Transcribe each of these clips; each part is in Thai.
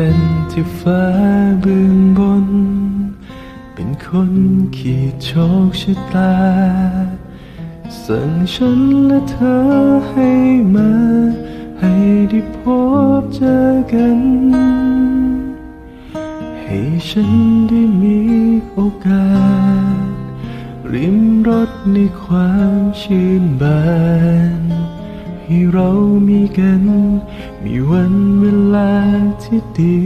เป็นที่ฟ้าเบื้องบน เป็นคนขีดโชคชะตา สั่งฉันและเธอให้มา ให้ได้พบเจอกัน ให้ฉันได้มีโอกาส ริมรถในความชื่นบาน ให้เรามีกัน มีวันเวลาที่ดี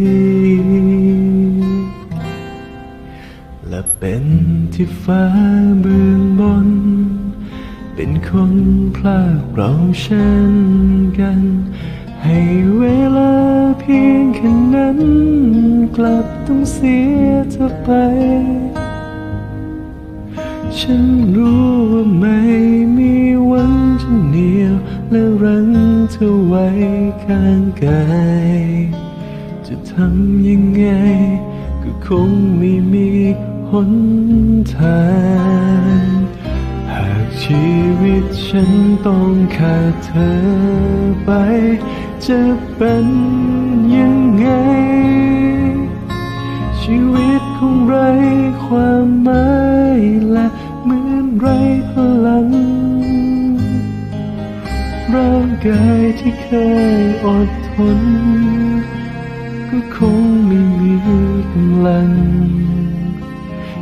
และเป็นที่ฟ้าเบื้องบน เป็นคนพลากเราเช่นกัน ให้เวลาเพียงแค่นั้น กลับต้องเสียเธอไป ฉันรู้ว่าไม่มีวัน และรั้งเธอไว้ข้างกาย จะทำยังไง ก็คงไม่มีหนทาง หากชีวิตฉันต้องขาดเธอไป จะเป็นยังไง ชีวิตคงไร้ความหมายและ กายที่เคยอดทน ก็คงไม่มีกำลัง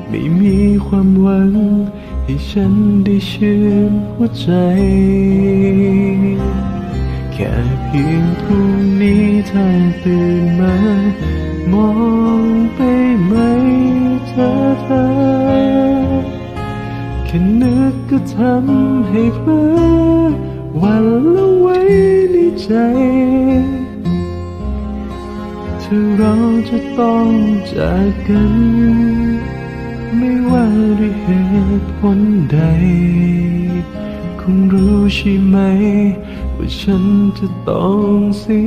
ไม่มีความหวัง ให้ฉันได้ชื่นหัวใจ แค่เพียงพรุ่งนี้ถ้าตื่นมามองไปไหมเธอเธอแค่นึกก็ทำให้เพลอ วันละไว้ในใจ ถ้าเราจะต้องจากกัน ไม่ว่าด้วยเหตุผลใด คงรู้ใช่ไหม ว่าฉันจะต้องเสี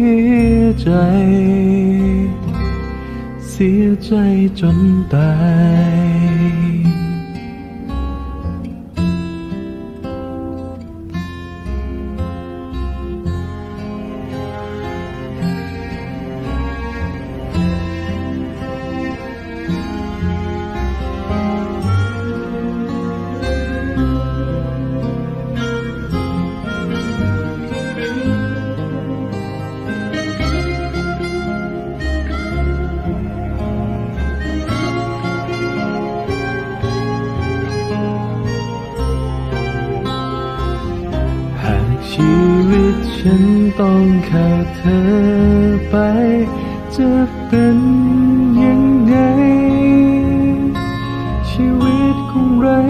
ยใจ เสียใจจนตาย ฉันต้องขาดเธอไป จะเป็นยังไง ชีวิตคงไร้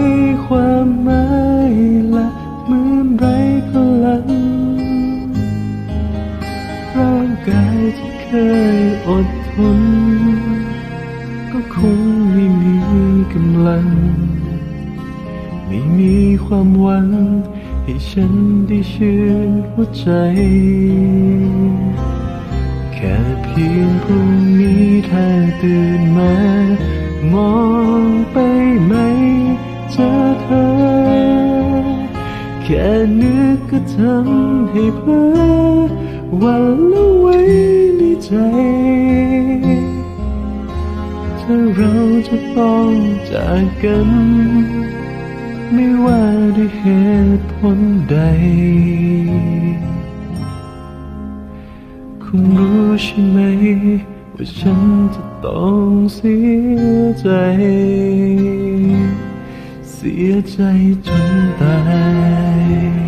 ความหมายละเหมือนไร้พลัง ร่างกายที่เคยอดทน ก็คงไม่มีกำลัง ไม่มีความหวัง ให้ฉันได้ชื่นหัวใจ แค่เพียงพรุ่งนี้ถ้าตื่นมามองไปไหมเจอเธอ แค่นึกก็ทำให้เพลอหวันละไว้ในใจ ถ้าเราจะต้องจากกัน ไม่ว่าด้วยเหตุผลใดคงรู้ใช่ไหม ว่าฉันจะต้องเสียใจ เสียใจจนตาย